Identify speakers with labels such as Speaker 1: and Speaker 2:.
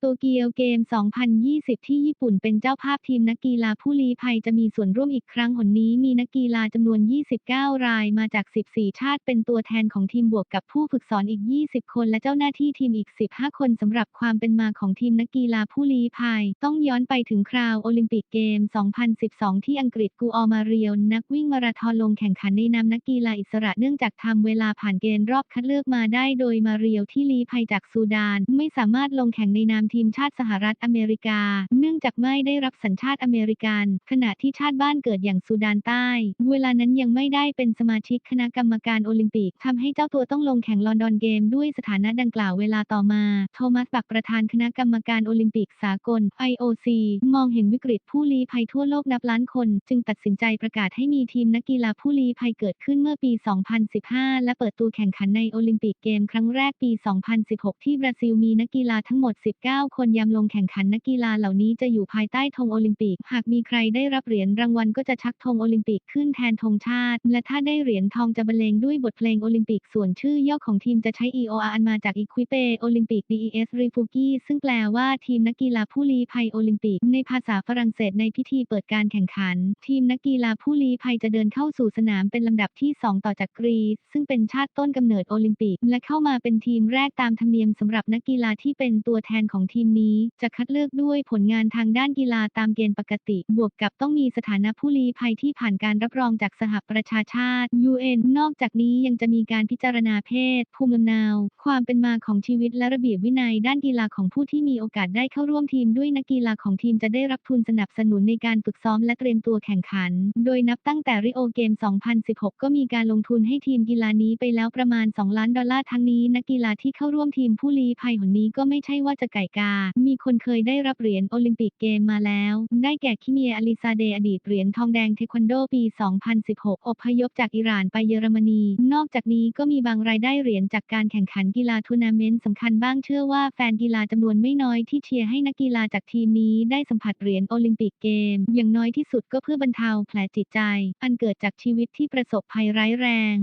Speaker 1: โตเกียวเกม 2020 ที่ญี่ปุ่นเป็นเจ้าภาพทีมนักกีฬาผู้ลี้ภัยจะมีส่วนร่วมอีกครั้งหนนี้มีนักกีฬาจำนวน 29 รายมาจาก 14 ชาติเป็นตัวแทนของทีมบวกกับผู้ฝึกสอนอีก 20 คนและเจ้าหน้าที่ทีมอีก 15 คนสำหรับความเป็นมาของทีมนักกีฬาผู้ลี้ภัย ต้องย้อนไปถึงคราวโอลิมปิกเกม 2012 ที่อังกฤษกูออมาเรียลนักวิ่งมาราธอนลงแข่งขันในนามนักกีฬาอิสระเนื่องจากทำเวลาผ่านเกณฑ์รอบคัดเลือกมาได้โดยมาเรียลที่ลี้ภัยจากซูดาน ไม่สามารถลงแข่งในนามทีมชาติสหรัฐอเมริกา เนื่องจากไม่ได้รับสัญชาติอเมริกัน ขณะที่ชาติบ้านเกิดอย่างซูดานใต้ เวลานั้นยังไม่ได้เป็นสมาชิกคณะกรรมการโอลิมปิกทำให้เจ้าตัวต้องลงแข่งลอนดอนเกมด้วยสถานะดังกล่าวเวลาต่อมา โทมัสบักประธานคณะกรรมการโอลิมปิกสากล IOC มองเห็นวิกฤตผู้ลี้ภัยทั่วโลกนับล้านคน จึงตัดสินใจประกาศให้มีทีมนักกีฬาผู้ลี้ภัยเกิดขึ้นเมื่อปี 2015 และเปิดตัวแข่งขันในโอลิมปิกเกมครั้งแรกปี 2016 ที่บราซิลมีนักกีฬาทั้งหมด 19คนยามลงแข่งขันนักกีฬาเหล่านี้จะอยู่ภายใต้ธงโอลิมปิก หากมีใครได้รับเหรียญรางวัลก็จะชักธงโอลิมปิกขึ้นแทนธงชาติ และถ้าได้เหรียญทองจะบรรเลงด้วยบทเพลงโอลิมปิก ส่วนชื่อย่อของทีมจะใช้ EOR อันมาจาก Equipe Olympique des Refugi ซึ่งแปลว่าทีมนักกีฬาผู้ลี้ภัยโอลิมปิก ในภาษาฝรั่งเศสในพิธีเปิดการแข่งขัน ทีมนักกีฬาผู้ลี้ภัยจะเดินเข้าสู่สนามเป็นลำดับที่ 2 ต่อจากกรีซซึ่งเป็นชาติต้นกำเนิดโอลิมปิก และเข้ามาเป็นทีมแรกตามธรรมเนียมสำหรับนักกีฬาที่เป็นตัวแทนของทีมนี้จะคัดเลือกด้วยผลงานทางด้านกีฬาตามเกณฑ์ปกติ บวกกับต้องมีสถานะผู้ลี้ภัยที่ผ่านการรับรองจากสหประชาชาติ UN นอกจากนี้ยังจะมีการพิจารณาเพศ ภูมิลำเนา ความเป็นมาของชีวิตและระเบียบวินัยด้านกีฬาของผู้ที่มีโอกาสได้เข้าร่วมทีมด้วยนักกีฬาของทีมจะได้รับทุนสนับสนุนในการฝึกซ้อมและเตรียมตัวแข่งขัน โดยนับตั้งแต่ริโอเกม 2016 ก็มีการลงทุนให้ทีมกีฬานี้ไปแล้วประมาณ 2 ล้านดอลลาร์ทั้งนี้ นักกีฬาที่เข้าร่วมทีมผู้ลี้ภัยหนนี้ก็ไม่ใช่ว่าจะไก่กา มีคนเคยได้รับเหรียญโอลิมปิกเกมมาแล้ว ได้แก่คิเมียอลิซาเดอดีตเหรียญทองแดงเทควันโดปี 2016 อพยพจากอิหร่านไปเยอรมนี นอกจากนี้ก็มีบางรายได้เหรียญจากการแข่งขันกีฬาทัวร์นาเมนต์สำคัญบ้างเชื่อว่าแฟนกีฬาจำนวนไม่น้อยที่เชียร์ให้นักกีฬาจากทีมนี้ได้สัมผัสเหรียญโอลิมปิกเกม อย่างน้อยที่สุดก็เพื่อบรรเทาแผลจิตใจ อันเกิดจากชีวิตที่ประสบภัยร้ายแรง